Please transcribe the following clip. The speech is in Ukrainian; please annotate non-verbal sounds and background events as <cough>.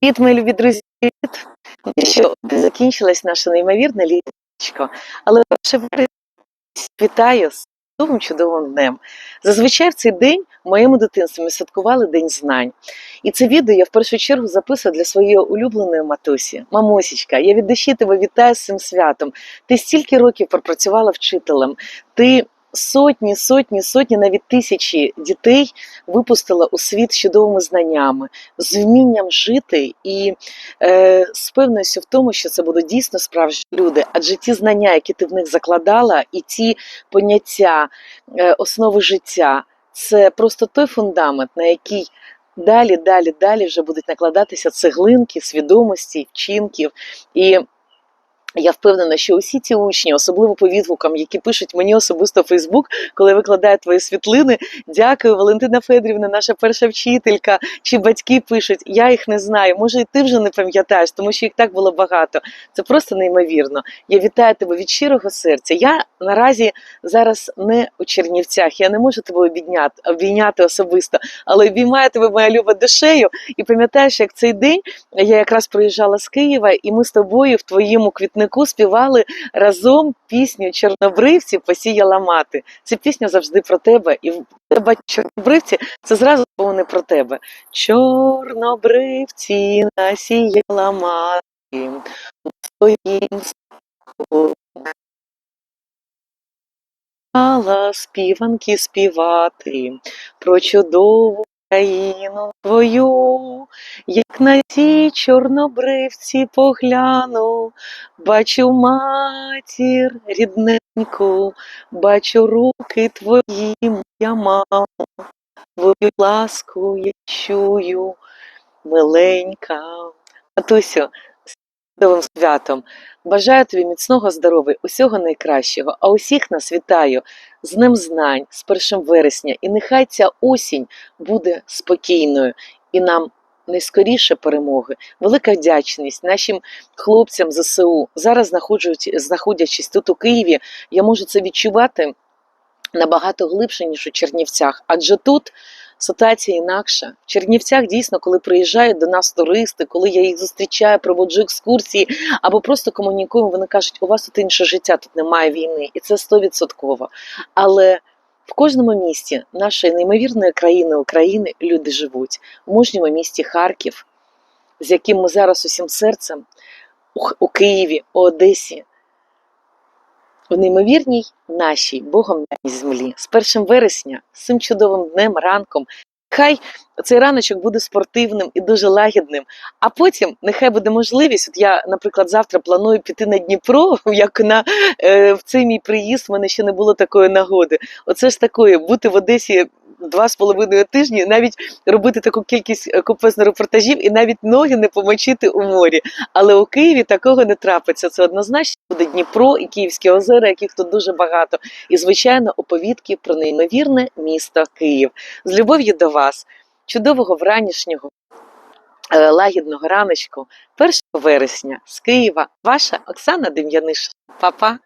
Привіт, мої любі друзі. Що закінчилась наша неймовірна літочко, але вітаю з чудовим чудовим днем. Зазвичай в цей день в моєму дитинстві ми святкували День знань. І це відео я в першу чергу записую для своєї улюбленої матусі. Мамосічка, я від душі тебе вітаю з цим святом. Ти стільки років пропрацювала вчителем. Ти сотні, сотні, сотні, навіть тисячі дітей випустила у світ з чудовими знаннями, з вмінням жити і е, з певністю в тому, що це будуть дійсно справжні люди. Адже ті знання, які ти в них закладала, і ті поняття, е, основи життя, це просто той фундамент, на який далі, далі, далі вже будуть накладатися цеглинки, свідомості, вчинків. І я впевнена, що усі ці учні, особливо по відгукам, які пишуть мені особисто Фейсбук, коли викладають твої світлини. Дякую, Валентина Федорівна, наша перша вчителька. Чи батьки пишуть? Я їх не знаю. Може, і ти вже не пам'ятаєш, тому що їх так було багато. Це просто неймовірно. Я вітаю тебе від щирого серця. Я наразі зараз не у Чернівцях. Я не можу тебе обійняти, обійняти особисто, але обіймаю тебе моя люба душею. І пам'ятаєш, як цей день я якраз приїжджала з Києва, і ми з тобою в твоєму квітнику співали разом пісню Чорнобривці посіяла мати. Ця пісня завжди про тебе. І тебе чорнобривці це зразу повне про тебе. Чорнобривці насіяла мати. Своїм співанки співати про чудову країну твою, як на ті чорнобривці погляну, бачу матір рідненьку, бачу руки твої, моя мамо, твою ласку я чую, миленька. Матусю, з чудовим святом. Бажаю тобі міцного здоров'я, усього найкращого, а усіх нас вітаю з Днем Знань, з 1 вересня. І нехай ця осінь буде спокійною і нам найскоріше перемоги. Велика вдячність нашим хлопцям ЗСУ. Зараз знаходячись тут у Києві, я можу це відчувати набагато глибше, ніж у Чернівцях. Адже тут ситуація інакша. В Чернівцях дійсно, коли приїжджають до нас туристи, коли я їх зустрічаю, проводжу екскурсії або просто комунікуємо, вони кажуть, у вас тут інше життя, тут немає війни, і це стовідсотково. Але в кожному місті нашої неймовірної країни України люди живуть. В мужньому місті Харків, з яким ми зараз усім серцем у Києві, у Одесі, в неймовірній нашій Богом даній землі з 1 вересня, з цим чудовим днем, ранком. Хай цей раночок буде спортивним і дуже лагідним. А потім нехай буде можливість. От я, наприклад, завтра планую піти на Дніпро, <laughs> як на е, в цей мій приїзд. в мене ще не було такої нагоди. Оце ж такої бути в Одесі. Два з половиною тижні, навіть робити таку кількість е, купезно репортажів і навіть ноги не помочити у морі. Але у Києві такого не трапиться. Це однозначно буде Дніпро і Київські озера, яких тут дуже багато. І, звичайно, оповідки про неймовірне місто Київ. З любов'ю до вас, чудового вранішнього, е, лагідного раночку, 1 вересня з Києва, ваша Оксана Дем'яниш. Па-па!